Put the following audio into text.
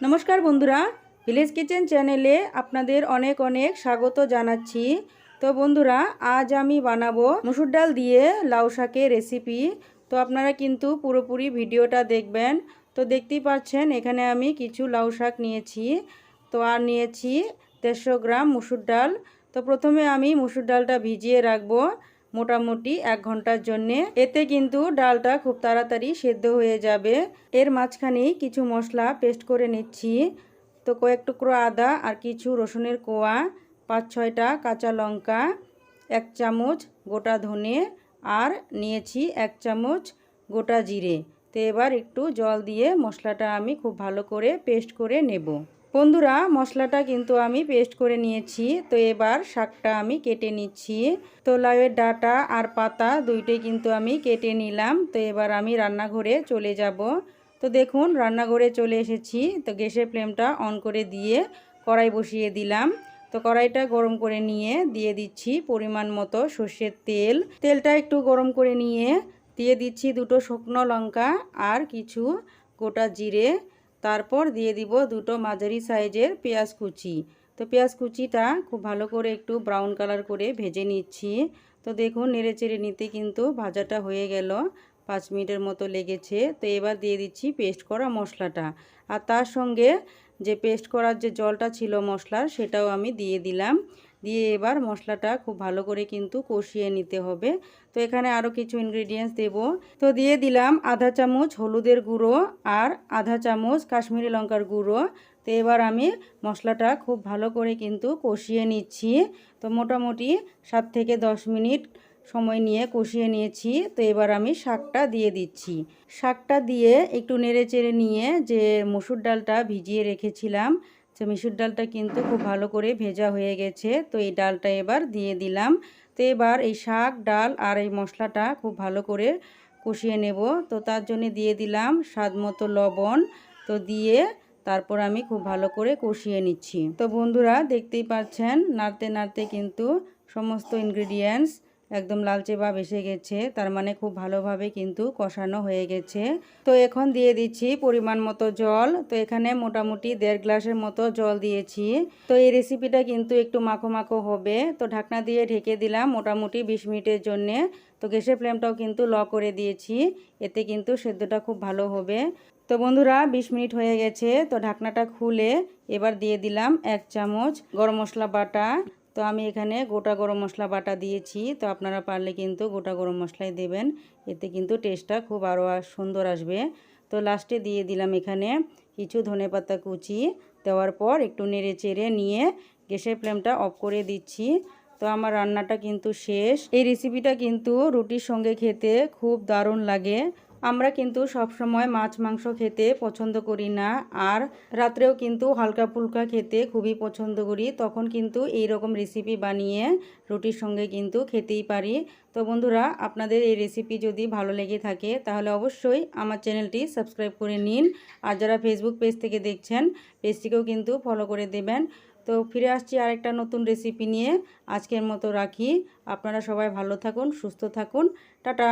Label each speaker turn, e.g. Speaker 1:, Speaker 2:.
Speaker 1: নমস্কার বন্ধুরা village kitchen চ্যানেলে আপনাদের অনেক অনেক স্বাগত জানাচ্ছি। তো বন্ধুরা, আজ আমি বানাবো মুসুর ডাল দিয়ে লাউ শাকের রেসিপি তো আপনারা কিন্তু পুরোপুরি ভিডিওটা দেখবেন। তো দেখতেই পাচ্ছেন, এখানে আমি কিছু লাউ শাক নিয়েছি। তো আর নিয়েছি দেড়শো গ্রাম মুসুর ডাল। তো প্রথমে আমি মুসুর ডালটা ভিজিয়ে রাখব। মোটামুটি এক ঘণ্টার জন্যে। এতে কিন্তু ডালটা খুব তাড়াতাড়ি সেদ্ধ হয়ে যাবে। এর মাঝখানেই কিছু মশলা পেস্ট করে নিচ্ছি। তো কয়েক টুকরো আদা আর কিছু রসুনের কোয়া, পাঁচ ছয়টা কাঁচা লঙ্কা, এক চামচ গোটা ধনে আর নিয়েছি এক চামচ গোটা জিরে। তো এবার একটু জল দিয়ে মশলাটা আমি খুব ভালো করে পেস্ট করে নেব। বন্ধুরা, মশলাটা কিন্তু আমি পেস্ট করে নিয়েছি। তো এবার শাকটা আমি কেটে নিচ্ছি। তো লাউয়ের ডাটা আর পাতা দুইটাই কিন্তু আমি কেটে নিলাম। তো এবার আমি রান্নাঘরে চলে যাব। তো দেখুন, রান্নাঘরে চলে এসেছি। তো গ্যাসের ফ্লেমটা অন করে দিয়ে কড়াই বসিয়ে দিলাম। তো কড়াইটা গরম করে নিয়ে দিয়ে দিচ্ছি পরিমাণ মতো সর্ষের তেল। তেলটা একটু গরম করে নিয়ে দিয়ে দিচ্ছি দুটো শুকনো লঙ্কা আর কিছু গোটা জিরে। তারপর দিয়ে দিব দুটো মাঝারি সাইজের পেঁয়াজ কুচি। তো পেঁয়াজ কুচিটা খুব ভালো করে একটু ব্রাউন কালার করে ভেজে নিচ্ছি। তো দেখুন, নেড়ে চেড়ে নিতে কিন্তু ভাজাটা হয়ে গেল, পাঁচ মিনিটের মতো লেগেছে। তো এবার দিয়ে দিচ্ছি পেস্ট করা মশলাটা। আর তার সঙ্গে যে পেস্ট করার যে জলটা ছিল মশলার, সেটাও আমি দিয়ে দিলাম। দিয়ে এবার মশলাটা খুব ভালো করে কিন্তু কষিয়ে নিতে হবে। তো এখানে আরও কিছু ইনগ্রিডিয়েন্টস দেব। তো দিয়ে দিলাম আধা চামচ হলুদের গুঁড়ো আর আধা চামচ কাশ্মীরি লঙ্কার গুঁড়ো। তো এবার আমি মশলাটা খুব ভালো করে কিন্তু কষিয়ে নিচ্ছি। তো মোটামুটি সাত থেকে দশ মিনিট সময় নিয়ে কষিয়ে নিয়েছি। তো এবার আমি শাকটা দিয়ে দিচ্ছি। শাকটা দিয়ে একটু নেড়ে চেড়ে নিয়ে যে মসুর ডালটা ভিজিয়ে রেখেছিলাম যে মিশুর ডালটা কিন্তু খুব ভালো করে ভেজা হয়ে গেছে। তো এই ডালটা এবার দিয়ে দিলাম। তো এবার এই শাক, ডাল আর এই মশলাটা খুব ভালো করে কষিয়ে নেব। তো তার জন্য দিয়ে দিলাম স্বাদ মতো লবণ। তো দিয়ে তারপর আমি খুব ভালো করে কষিয়ে নিচ্ছি। তো বন্ধুরা, দেখতেই পাচ্ছেন, নাড়তে নাড়তে কিন্তু সমস্ত ইনগ্রিডিয়েন্টস একদম লালচে ভাব এসে গেছে, তার মানে খুব ভালোভাবে কিন্তু কষানো হয়ে গেছে। তো এখন দিয়ে দিচ্ছি পরিমাণ মতো জল। তো এখানে মোটামুটি দেড় গ্লাসের মতো জল দিয়েছি। তো এই রেসিপিটা কিন্তু একটু মাখো মাখো হবে। তো ঢাকনা দিয়ে ঢেকে দিলাম মোটামুটি বিশ মিনিটের জন্যে। তো গ্যাসের ফ্লেমটাও কিন্তু ল করে দিয়েছি। এতে কিন্তু সেদ্ধটা খুব ভালো হবে। তো বন্ধুরা ২০ মিনিট হয়ে গেছে। তো ঢাকনাটা খুলে এবার দিয়ে দিলাম এক চামচ গরম মশলা বাটা। তো আমি এখানে গোটা গরম মশলা বাটা দিয়েছি। তো আপনারা পারলে কিন্তু গোটা গরম মশলাই দেবেন। এতে কিন্তু টেস্টটা খুব আরও সুন্দর আসবে। তো লাস্টে দিয়ে দিলাম এখানে কিছু ধনে পাতা কুচি। দেওয়ার পর একটু নেড়ে চেড়ে নিয়ে গ্যাসের ফ্লেমটা অফ করে দিচ্ছি। তো আমার রান্নাটা কিন্তু শেষ। এই রেসিপিটা কিন্তু রুটির সঙ্গে খেতে খুব দারুণ লাগে। আমরা কিন্তু সব সময় মাছ, মাংস খেতে পছন্দ করি না। আর রাত্রেও কিন্তু হালকা ফুলকা খেতে খুবই পছন্দ করি। তখন কিন্তু এই রকম রেসিপি বানিয়ে রুটির সঙ্গে কিন্তু খেতেই পারি। তো বন্ধুরা, আপনাদের এই রেসিপি যদি ভালো লেগে থাকে, তাহলে অবশ্যই আমার চ্যানেলটি সাবস্ক্রাইব করে নিন। আর যারা ফেসবুক পেজ থেকে দেখছেন পেজটিকেও কিন্তু ফলো করে দেবেন। তো ফিরে আসছি আরেকটা নতুন রেসিপি নিয়ে। আজকের মতো রাখি। আপনারা সবাই ভালো থাকুন, সুস্থ থাকুন। টাটা!